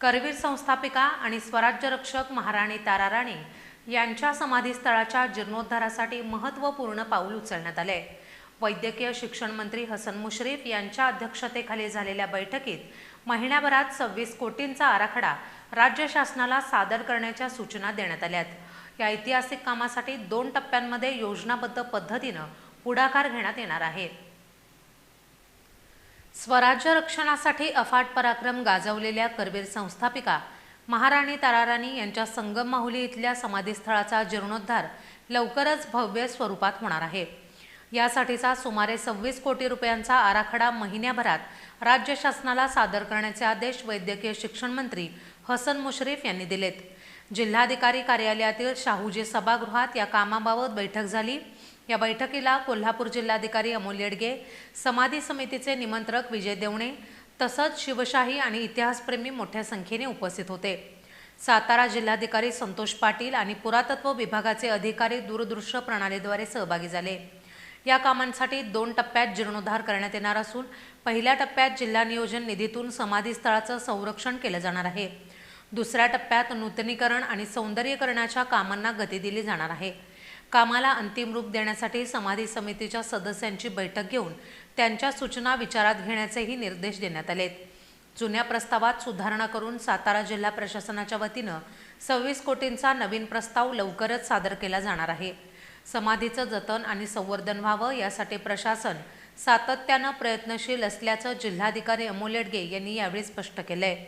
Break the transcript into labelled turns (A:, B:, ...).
A: करवीर संस्थापिका आणि स्वराज्य रक्षक महाराणी ताराराणी यांच्या समाधीस्थळाच्या जीर्णोद्धारासाठी महत्त्वपूर्ण पाऊल उचलण्यात आले. वैद्यकीय शिक्षण मंत्री हसन मुश्रीफ यांच्या अध्यक्षतेखाली झालेल्या बैठकीत महिन्याभरात सव्वीस कोटींचा आराखडा राज्य शासनाला सादर करण्याच्या सूचना देण्यात आल्यात या ऐतिहासिक कामासाठी दोन टप्प्यांमध्ये योजनाबद्ध पद्धतीनं पुढाकार घेण्यात येणार आहे. स्वराज्य रक्षणासाठी अफाट पराक्रम गाजवलेल्या करवीर संस्थापिका महाराणी ताराराणी यांच्या संगम माहुली इथल्या समाधीस्थळाचा जीर्णोद्धार लवकरच भव्य स्वरूपात होणार आहे. यासाठीचा सुमारे सव्वीस कोटी रुपयांचा आराखडा महिन्याभरात राज्य शासनाला सादर करण्याचे आदेश वैद्यकीय शिक्षण मंत्री हसन मुश्रीफ यांनी दिलेत. जिल्हाधिकारी कार्यालयातील शाहूजी सभागृहात या कामाबाबत बैठक झाली. या बैठकीला कोल्हापूर जिल्हाधिकारी अमोल येडगे समाधी समितीचे निमंत्रक विजय देवणे तसंच शिवशाही आणि इतिहासप्रेमी मोठ्या संख्येने उपस्थित होते. सातारा जिल्हाधिकारी संतोष पाटील आणि पुरातत्व विभागाचे अधिकारी दूरदृश्य प्रणालीद्वारे सहभागी झाले. या कामांसाठी दोन टप्प्यात जीर्णोद्धार करण्यात येणार असून पहिल्या टप्प्यात जिल्हा नियोजन निधीतून समाधीस्थळाचं संरक्षण केलं जाणार आहे. दुसऱ्या टप्प्यात नूतनीकरण आणि सौंदर्यीकरणाच्या कामांना गती दिली जाणार आहे. कामाला अंतिम रूप देण्यासाठी समाधी समितीच्या सदस्यांची बैठक घेऊन त्यांच्या सूचना विचारात घेण्याचेही निर्देश देण्यात आलेत जुन्या प्रस्तावात सुधारणा करून सातारा जिल्हा प्रशासनाच्या वतीनं सव्वीस कोटींचा नवीन प्रस्ताव लवकरच सादर केला जाणार आहे. समाधीचं जतन आणि संवर्धन व्हावं यासाठी प्रशासन सातत्यानं प्रयत्नशील असल्याचं जिल्हाधिकारी अमोल येडगे यांनी यावेळी स्पष्ट केलंय.